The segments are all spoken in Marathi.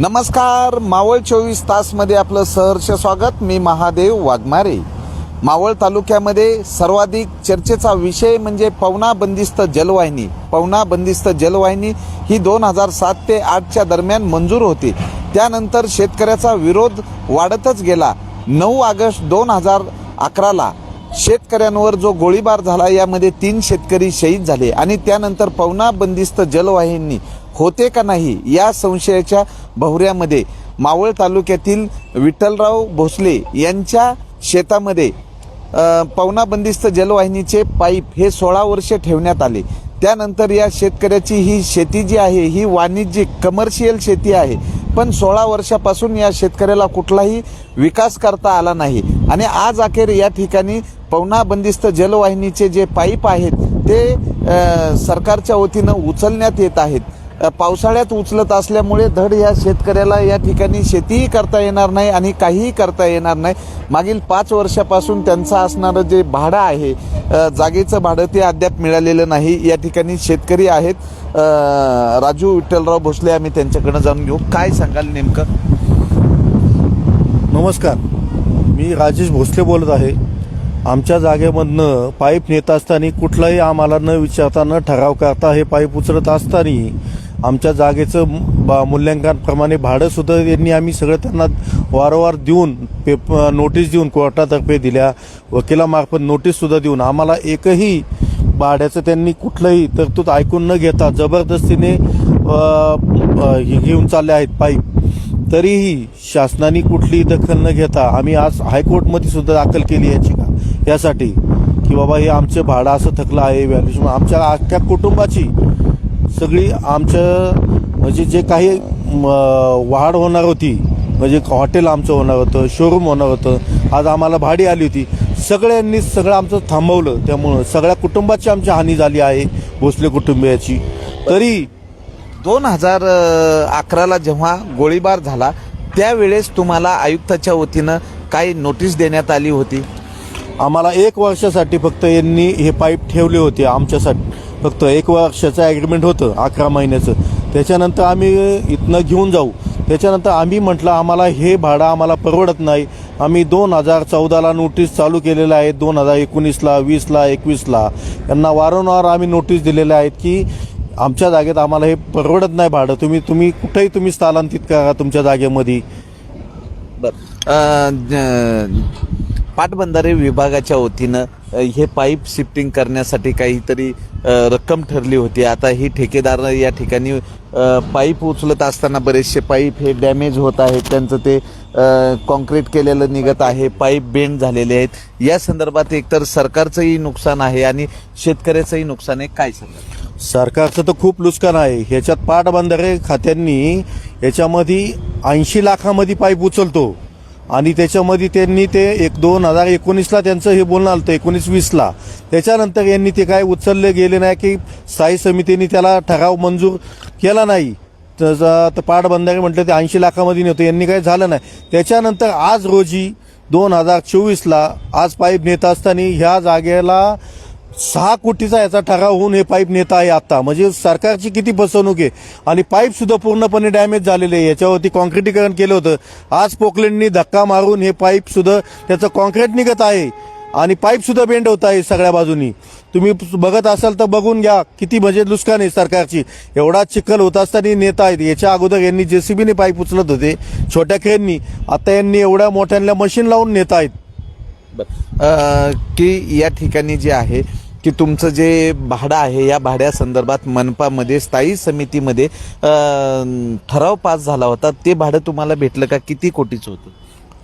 नमस्कार मावळ चोवीस तासमध्ये आपलं सहर्ष स्वागत. मी महादेव वाघमारे. मावळ तालुक्यामध्ये सर्वाधिक चर्चेचा विषय म्हणजे पवना बंदिस्त जलवाहिनी. पवना बंदिस्त जलवाहिनी ही दोन हजार सात ते आठच्या दरम्यान मंजूर होती. त्यानंतर शेतकऱ्याचा विरोध वाढतच गेला. नऊ ऑगस्ट दोन हजार अकराला शेतकऱ्यांवर जो गोळीबार झाला यामध्ये तीन शेतकरी शहीद झाले आणि त्यानंतर पवना बंदिस्त जलवाहिनी होते का नाही या संशयाच्या भोवऱ्यामध्ये मावळ तालुक्यातील विठ्ठलराव भोसले यांच्या शेतामध्ये पवनाबंदिस्त पवना बंदिस्त जलवाहिनीचे पाईप हे सोळा वर्षे ठेवण्यात आले. त्यानंतर या शेतकऱ्याची ही शेती जी आहे ही वाणिज्यिक कमर्शियल शेती आहे. पण सोळा वर्षापासून या शेतकऱ्याला कुठलाही विकास करता आला नाही. आणि आज अखेर या ठिकाणी पवना बंदिस्त जलवाहिनीचे जे पाईप आहेत ते सरकारच्या वतीनं उचलण्यात येत आहेत. पावसाळ्यात उचलत असल्यामुळे धड या शेतकऱ्याला या ठिकाणी शेतीही करता येणार नाही आणि काहीही करता येणार नाही. मागील पाच वर्षापासून त्यांचं असणारं जे भाडं आहे जागेचं भाडं ते अद्याप मिळालेलं नाही. या ठिकाणी शेतकरी आहेत. राजू विठ्ठलराव भोसले आम्ही त्यांच्याकडनं जाऊन घेऊ. काय सांगाल नेमकं? नमस्कार. मी राजेश भोसले बोलत आहे. आमच्या जागेमधनं पाईप नेत असताना कुठलाही आम्हाला न विचारता न ठराव करता हे पाईप उचलत असताना आमच्या जागेचं बा- मूल्यांकनाप्रमाणे भाडंसुद्धा यांनी आम्ही सगळं त्यांना वारंवार देऊन पेप नोटीस देऊन कोर्टातर्फे दिल्या. वकिलामार्फत नोटीससुद्धा देऊन आम्हाला एकही भाड्याचं त्यांनी कुठलंही तरतूद ऐकून न घेता जबरदस्तीने घेऊन चालले आहेत पाईप तरीही शासनाने कुठलीही दखल न घेता आम्ही आज हायकोर्टमध्ये सुद्धा दाखल केली याचिका. यासाठी की बाबा हे आमचं भाडं असं थकलं आहे व्हॅल्युएशन आमच्या अख्ख्या कुटुंबाची सगळी आमचं म्हणजे जे काही वाढ होणार होती म्हणजे हॉटेल आमचं होणार होतं शोरूम होणार होतं आज आम्हाला भाडी आली होती सगळ्यांनी सगळं आमचं थांबवलं. त्यामुळं सगळ्या कुटुंबाची आमची हानी झाली आहे भोसले कुटुंबियाची. तरी दोन हजार अकराला जेव्हा गोळीबार झाला त्यावेळेस तुम्हाला आयुक्ताच्या वतीनं काही नोटीस देण्यात आली होती? आम्हाला एक वर्षासाठी फक्त यांनी हे पाईप ठेवले होते आमच्यासाठी. फक्त एक वर्षाचं ॲग्रीमेंट होतं अकरा महिन्याचं. त्याच्यानंतर आम्ही इथनं घेऊन जाऊ. त्याच्यानंतर आम्ही म्हटलं आम्हाला हे भाडं आम्हाला परवडत नाही. आम्ही दोन हजार चौदाला नोटीस चालू केलेल्या आहेत दोन हजार एकोणीसला वीसला एकवीसला. यांना वारंवार आम्ही नोटीस दिलेल्या आहेत की आमच्या जागेत आम्हाला हे परवडत नाही भाडं. तुम्ही तुम्ही कुठेही तुम्ही स्थलांतरित करा तुमच्या जागेमध्ये. बर. पाटबंधारे विभागाच्या वतीनं हे पाईप शिफ्टिंग करण्यासाठी काहीतरी रक्कम ठरली होती. आता ही ठेकेदार या ठिकाणी पाईप उचलत असताना बरेचसे पाईप हे डॅमेज होत आहेत. त्यांचं ते कॉन्क्रीट केलेलं निघत आहे. पाईप बेंड झालेले आहेत. या संदर्भात एकतर सरकारचंही नुकसान आहे आणि शेतकऱ्याचंही नुकसान आहे. काय सांगा सरकारचं तर खूप नुकसान आहे. ह्याच्यात पाटबंधारे खात्यांनी याच्यामध्ये ऐंशी लाखामध्ये पाईप उचलतो. आणि त्याच्यामध्ये त्यांनी ते एक दोन हजार एकोणीसला त्यांचं हे बोलणं आलं होतं एकोणीस वीसला. त्याच्यानंतर यांनी ते काय उचलले गेले नाही की स्थायी समितीने त्याला ठराव मंजूर केला नाही. तर पाटबंधारे म्हटलं ते ऐंशी लाखामध्ये नव्हतं यांनी काही झालं नाही. त्याच्यानंतर आज रोजी दोन हजार चोवीसला आज पाईप नेत असताना ह्या जागेला सहा कोटीचा याचा ठराव होऊन हे पाईप नेता आहे आता. म्हणजे सरकारची किती फसवणूक आहे? आणि पाईप सुद्धा पूर्णपणे डॅमेज झालेले आहे. याच्यावरती कॉन्क्रिटीकरण केलं होतं. आज पोकलेंडनी धक्का मारून हे पाईप सुद्धा त्याचं कॉन्क्रीट निघत आहे. आणि पाईप सुद्धा बेंड होत आहे सगळ्या बाजूनी. तुम्ही बघत असाल तर बघून घ्या. किती म्हणजे नुकसान आहे सरकारची. एवढा चिखल होत असताना नेता आहेत. याच्या अगोदर यांनी जेसीबीने पाईप उचलत होते छोट्या क्रेननी आता यांनी एवढ्या मोठ्यांना मशीन लावून नेत आहेत. की या ठिकाणी जे आहे की तुमचं जे भाडं आहे या भाड्यासंदर्भात मनपामध्ये स्थायी समितीमध्ये ठराव पास झाला होता. ते भाडं तुम्हाला भेटलं का? किती कोटीचं होतं?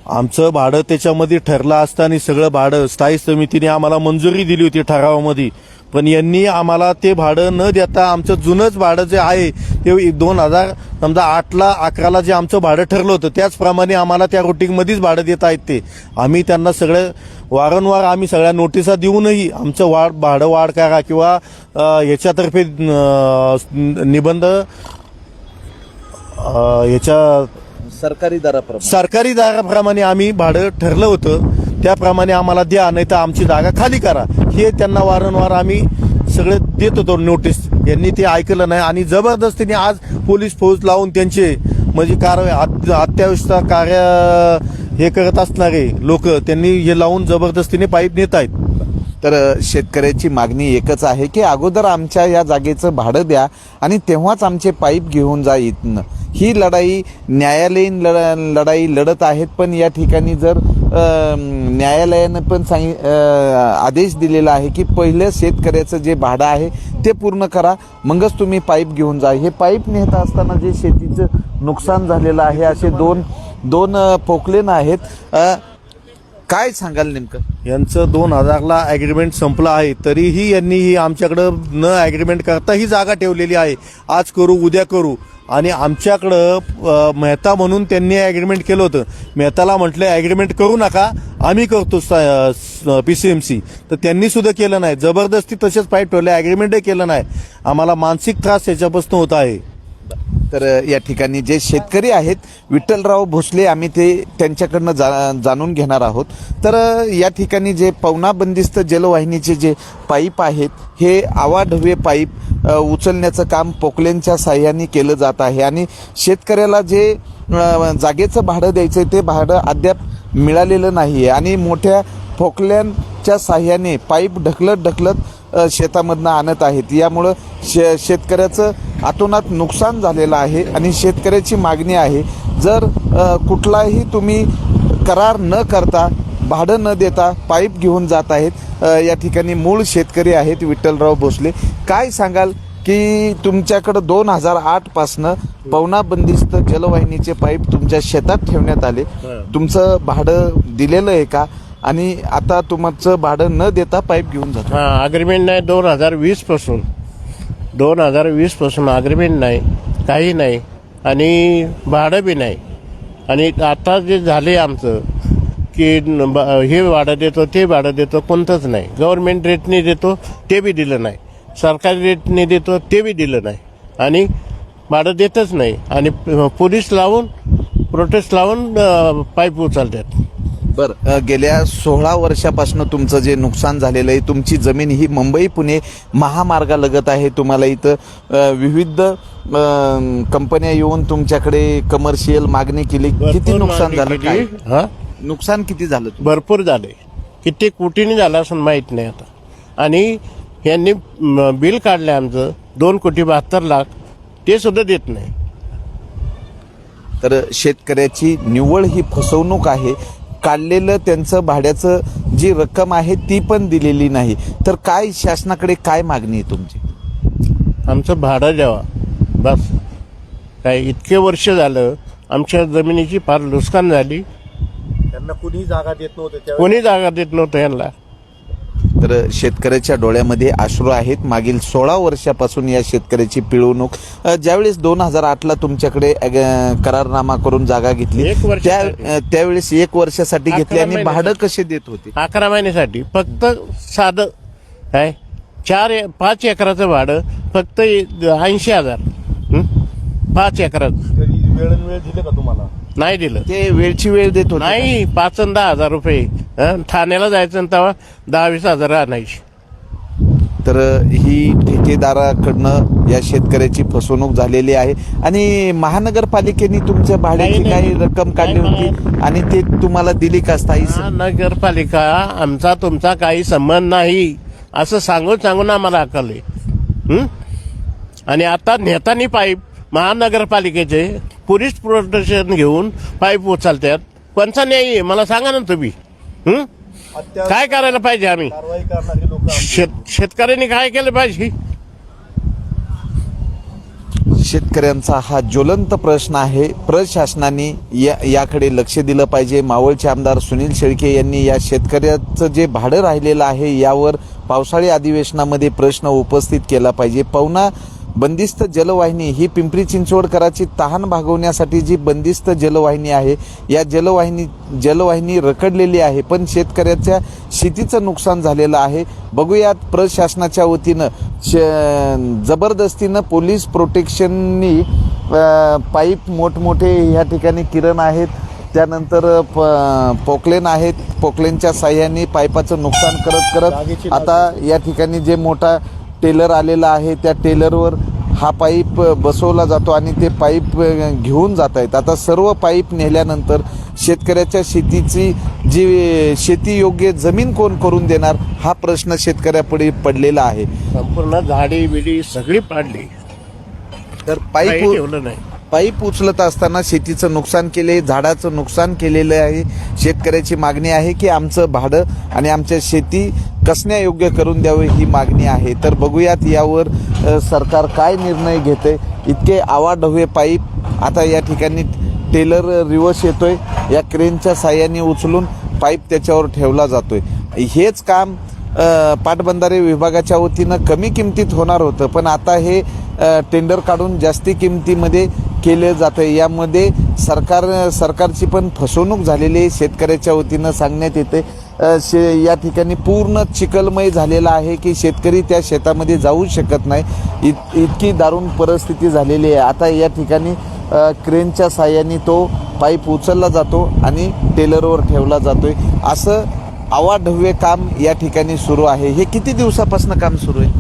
आमचं भाडं त्याच्यामध्ये ठरलं असताना सगळं भाडं स्थायी समितीने आम्हाला मंजुरी दिली होती ठरावामध्ये. पण यांनी आम्हाला ते भाडं न देता आमचं जुनंच भाडं जे आहे ते दोन हजार समजा आठला अकराला जे आमचं भाडं ठरलं होतं त्याचप्रमाणे आम्हाला त्या रुटीनमध्येच भाडं देत आहेत ते. आम्ही त्यांना सगळं वारंवार आम्ही सगळ्या नोटिसा देऊनही आमचं वाढ भाडं वाढ करा किंवा अ, निबंध अ, ह्याच्या सरकारी दराप्रमाणे. सरकारी जागाप्रमाणे आम्ही भाडं ठरलं होतं. त्याप्रमाणे आम्हाला द्या नाही तर आमची जागा खाली करा. हे त्यांना वारंवार आम्ही सगळे देत होतो नोटीस. यांनी ते ऐकलं नाही आणि जबरदस्तीने आज पोलीस फौज लावून त्यांचे म्हणजे कारवाई अत- अत्यावश्यक कार्य हे करत असणारे लोक त्यांनी हे लावून जबरदस्तीने पाईप नेत आहेत. तर शेतकऱ्याची मागणी एकच आहे की अगोदर आमच्या या जागेचं भाडं द्या आणि तेव्हाच आमचे पाईप घेऊन जा इथनं. ही लढाई न्यायालयीन लढ लढाई लढत आहेत पण या ठिकाणी जर न्यायालयानं पण सांगि आदेश दिलेला आहे की पहिलं शेतकऱ्याचं जे भाडं आहे ते पूर्ण करा मगच तुम्ही पाईप घेऊन जा. हे पाईप नेत असताना जे शेतीचं नुकसान झालेलं आहे असे दोन दोन पोकलेन आहेत. काय सांगाल नेमकं? यांचं दोन हजारला ॲग्रीमेंट संपलं आहे तरीही यांनी ही आमच्याकडं न ॲग्रीमेंट करता ही जागा ठेवलेली आहे. आज करू उद्या करू. आणि आमच्याकडं अ, मेहता म्हणून त्यांनी ॲग्रीमेंट केलं होतं. मेहताला म्हटलं ॲग्रीमेंट करू नका आम्ही करतो पी सी एम सी तर त्यांनीसुद्धा केलं नाही. जबरदस्ती तसेच पाईप ठेवले ॲग्रीमेंटही केलं नाही. आम्हाला मानसिक त्रास याच्यापासून होत आहे. तर या ठिकाणी जे शेतकरी आहेत विठ्ठलराव भोसले आम्ही ते त्यांच्याकडनं जा जाणून घेणार आहोत. तर या ठिकाणी जे पवना बंदिस्त जलवाहिनीचे जे पाईप आहेत हे आवाढव्य पाईप उचलण्याचं काम पोकलेंच्या साह्याने केलं जात आहे. आणि शेतकऱ्याला जे जागेचं भाडं द्यायचं आहे ते भाडं अद्याप मिळालेलं नाही आहे आणि मोठ्या पोकल्यांच्या साह्याने पाईप ढकलत ढकलत शेतामधनं आणत आहेत. यामुळं शे शेतकऱ्याचं आतोनात नुकसान झालेलं आहे आणि शेतकऱ्याची मागणी आहे. जर कुठलाही तुम्ही करार न करता भाडं न देता पाईप घेऊन जात आहेत या ठिकाणी मूळ शेतकरी आहेत विठ्ठलराव भोसले. काय सांगाल की तुमच्याकडं दोन हजार आठ पासनं पवना बंदिस्त जलवाहिनीचे पाईप तुमच्या शेतात ठेवण्यात आले. तुमचं भाडं दिलेलं आहे का? आणि आता तुमचं भाडं न देता पाईप घेऊन जातो. हा अग्रीमेंट नाही दोन हजार वीसपासून. दोन हजार वीसपासून अग्रीमेंट नाही काही नाही आणि भाडं बी नाही. आणि आता जे झाले आमचं की न- ब- हे भाडं देतो ते भाडं देतो कोणतंच नाही. गव्हर्नमेंट रेटने देतो ते बी दिलं नाही. सरकारी रेटने देतो ते बी दिलं नाही. आणि भाडं देतच नाही. आणि प- पोलीस लावून प्रोटेस्ट लावून पाईप उचलतात. बर गेल्या सोळा वर्षापासून तुमचं जे नुकसान झालेलं आहे तुमची जमीन ही मुंबई पुणे महामार्गालगत आहे. तुम्हाला इथं विविध कंपन्या येऊन तुमच्याकडे कमर्शियल मागणी केली. किती नुकसान झालं. काय? हा? नुकसान किती झालं तुमचं? भरपूर झाले. किती कोटीने झालं असं माहीत नाही आता. आणि यांनी म, बिल काढलं आमचं. दोन कोटी बहात्तर लाख. ते सुद्धा देत नाही. तर शेतकऱ्याची निव्वळ ही फसवणूक आहे. काढलेलं त्यांचं भाड्याचं जी रक्कम आहे ती पण दिलेली नाही. तर काय शासनाकडे काय मागणी आहे तुमची? आमचं भाडं द्यावा. बस. काय इतके वर्ष झालं आमच्या जमिनीची फार नुकसान झाली. त्यांना कुणी जागा देत नव्हतं कोणी जागा देत नव्हतं यांना. तर शेतकऱ्याच्या डोळ्यामध्ये अश्रू आहेत. मागील सोळा वर्षापासून या शेतकऱ्याची पिळवणूक ज्यावेळेस दोन हजार आठला तुमच्याकडे करारनामा करून जागा घेतली त्या त्यावेळेस एक वर्षासाठी घेतली आणि भाडं. कसे देत होते? अकरा महिन्यासाठी. फक्त साधं काय? चार पाच एकराचं भाडं फक्त ऐंशी हजार? पाच एकराचं. कधी वेळ वेळ दिले का तुम्हाला? नाही दिलं. ते वेळची वेळ देत नाही पाच आणि दहा हजार रुपये. हं? ठाण्याला जायचं आणि तेव्हा दहा वीस हजार आणायची. तर ही ठेकेदाराकडनं या शेतकऱ्याची फसवणूक झालेली आहे. आणि महानगरपालिकेने तुमच्या भाड्याची नाही, काही नाही. रक्कम काढली नाही, होती आणि ते तुम्हाला दिली का स्थायी नगरपालिका आमचा तुमचा काही संबंध नाही. असं सांगून सांगून आम्हाला अकलले हं? आणि आता नेतानी पाईप महानगरपालिकेचे पोलीस प्रोटेक्शन घेऊन पाईप उचलतात. कोणचा न्याय आहे? मला सांगा ना तुम्ही. हं? काय करायला पाहिजे आम्ही? कारवाई करणारे लोक शेत शेतकऱ्यांनी काय केलं पाहिजे? शेतकऱ्यांचा हा ज्वलंत प्रश्न आहे. प्रशासनाने या याकडे लक्ष दिलं पाहिजे. मावळचे आमदार सुनील शेळके यांनी या शेतकऱ्याचं जे भाडं राहिलेलं आहे यावर पावसाळी अधिवेशनामध्ये प्रश्न उपस्थित केला पाहिजे. पवना बंदिस्त जलवाहिनी ही पिंपरी चिंचवडकराची तहान भागवण्यासाठी जी बंदिस्त जलवाहिनी आहे या जलवाहिनी जलवाहिनी रखडलेली आहे पण शेतकऱ्याच्या शेतीचं नुकसान झालेलं आहे. बघूयात प्रशासनाच्या वतीनं श जबरदस्तीनं पोलीस प्रोटेक्शननी पाईप मोठमोठे ह्या ठिकाणी किरण आहेत. त्यानंतर प पोकलेन आहेत. पोकलेनच्या साह्याने पाईपाचं नुकसान करत करत आता या ठिकाणी जे मोठा टेलर आलेला आहे त्या टेलरवर हा पाईप बसवला जातो आणि ते पाईप घेऊन जात आहेत आता सर्व पाईप नेल्यानंतर शेतकऱ्याच्या शेतीची जी शेती योग्य जमीन कोण करून देणार हा प्रश्न शेतकऱ्यापुढे पडलेला आहे. संपूर्ण झाडी बिडी सगळी पाडली. तर पाईप ठेवलं नाही. पाईप उचलत असताना शेतीचं नुकसान केले झाडाचं नुकसान केलेलं आहे. शेतकऱ्याची मागणी आहे की आमचं भाडं आणि आमच्या शेती कसण्यायोग्य करून द्यावे ही मागणी आहे. तर बघूयात यावर सरकार काय निर्णय घेते. इतके आवाढवे पाईप आता या ठिकाणी टेलर रिवर्स येतोय. या क्रेनच्या साह्याने उचलून पाईप त्याच्यावर ठेवला जातोय. हेच काम पाटबंधारे विभागाच्या वतीनं कमी किमतीत होणार होतं. पण आता हे टेंडर काढून जास्ती किमतीमध्ये केले जातं यामध्ये सरकार सरकारची पण फसवणूक झालेली आहे. शेतकऱ्याच्या वतीनं सांगण्यात येते आहे शे या ठिकाणी पूर्ण चिखलमय झालेला आहे की शेतकरी त्या शेतामध्ये जाऊ शकत नाही. इत इतकी दारुण परिस्थिती झालेली आहे. आता या ठिकाणी क्रेनच्या साह्याने तो पाईप उचलला जातो आणि टेलरवर ठेवला जातोय. असं अवाढव्य काम या ठिकाणी सुरू आहे. हे किती दिवसापासून काम सुरू आहे?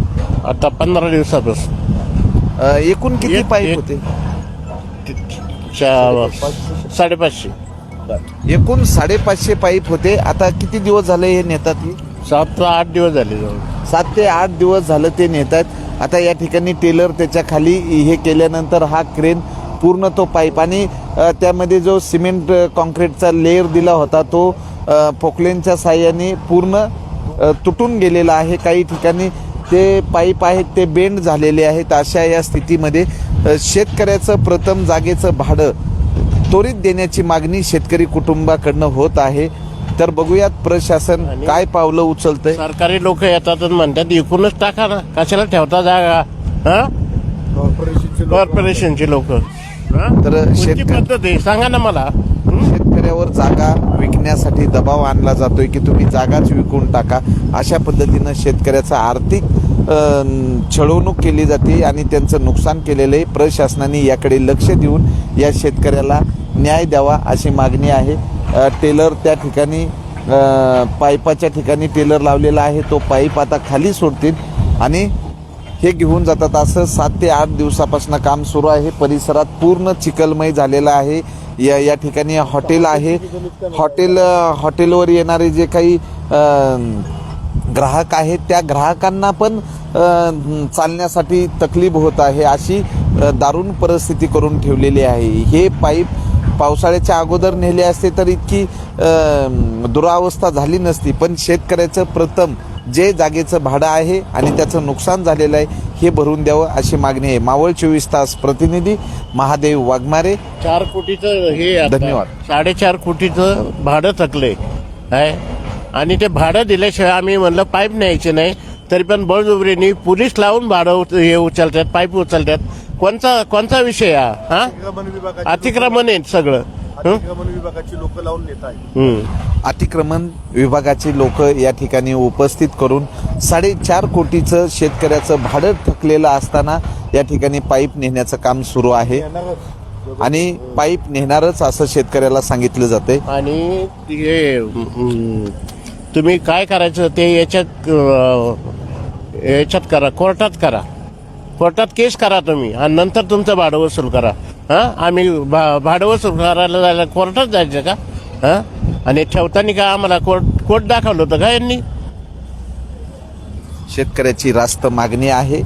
आता पंधरा दिवसापासून. एकूण किती पाईप होते? साडेपाचशे. एकूण साडेपाचशे पाईप होते. आता किती दिवस झाले हे नेतात? हे? सात ते आठ दिवस झाले जवळ सात ते आठ दिवस झालं ते नेतात. आता या ठिकाणी टेलर त्याच्याखाली हे केल्यानंतर हा क्रेन पूर्ण तो पाईप आणि अ, त्यामध्ये जो सिमेंट अ, कॉन्क्रीटचा लेअर दिला होता तो अ, पोकलेनच्या साह्याने पूर्ण अ, तुटून गेलेला आहे. काही ठिकाणी ते पाईप आहेत ते बेंड झालेले आहेत अशा या स्थितीमध्ये. अ, शेतकऱ्याचं प्रथम जागेचं भाडं त्वरित देण्याची मागणी शेतकरी कुटुंबाकडनं होत आहे. तर बघूयात प्रशासन काय पावलं उचलतंय. सरकारी लोक येतात आणि म्हणतात इकूनच टाका ना. कशाला ठेवता जागा? हा? कॉर्पोरेशनची लोक. तर शेतक- पद्धत आहे? सांगा ना मला. हं? शेतकऱ्यावर जागा विकण्यासाठी दबाव आणला जातोय की तुम्ही जागाच विकून टाका. अशा पद्धतीनं शेतकऱ्याचा आर्थिक अं, छळवणूक केली जाते आणि त्यांचं नुकसान केलेलं आहे. प्रशासनाने याकडे लक्ष देऊन या शेतकऱ्याला न्याय द्यावा अशी मागणी आहे. टेलर त्या ठिकाणी पाईपाच्या ठिकाणी टेलर लावलेला आहे. तो पाईप आता खाली सोडतील आणि हे घेऊन जातात. असं सात ते आठ दिवसापासून काम सुरू आहे. परिसरात पूर्ण चिखलमय झालेलं आहे. या या ठिकाणी हॉटेल आहे. हॉटेल हॉटेलवर येणारे जे काही ग्राहक आहेत त्या ग्राहकांना पण चालण्यासाठी तकलीफ होत आहे अशी दारुण परिस्थिती करून ठेवलेली आहे. हे पाईप पावसाळ्याच्या अगोदर नेले असते तर इतकी दुरावस्था झाली नसती. पण शेतकऱ्याचं प्रथम जे जागेचं भाडं आहे आणि त्याचं नुकसान झालेलं आहे हे भरून द्यावं अशी मागणी आहे. मावळ चोवीस तास प्रतिनिधी महादेव वाघमारे. चार कोटीचं हे धन्यवाद. साडेचार कोटीचं भाडं थकलंय आहे. आणि ते भाडं दिल्याशिवाय आम्ही म्हणलं पाईप न्यायचे नाही तरी पण बळजबरीने पोलीस लावून भाडं हे उचलतात पाईप उचलतात. कोणचा कोणचा विषय हा? हा? अतिक्रमण विभागाची अतिक्रमण आहे सगळं. हं? अतिक्रमण विभागाची लोक लावून नेत आहेत. हं. अतिक्रमण विभागाचे लोक या ठिकाणी उपस्थित करून साडेचार कोटीचं शेतकऱ्याचं भाडं थकलेलं असताना या ठिकाणी पाईप नेण्याचं काम सुरू आहे. आणि पाईप नेणारच असं शेतकऱ्याला सांगितलं जाते आणि हे हं, तुम्ही काय करायचं ते याच्यात अं, याच्यात करा कोर्टात करा. कोर्टात केस करा तुम्ही. आणि नंतर तुमचं भाडं वसूल करा. हां? आम्ही भा भाडं वसूल करायला जायला कोर्टात जायचं का? हां? आणि ठेवताना का आम्हाला कोर्ट कोर्ट दाखवलं होतं का यांनी? शेतकऱ्याची रास्त मागणी आहे.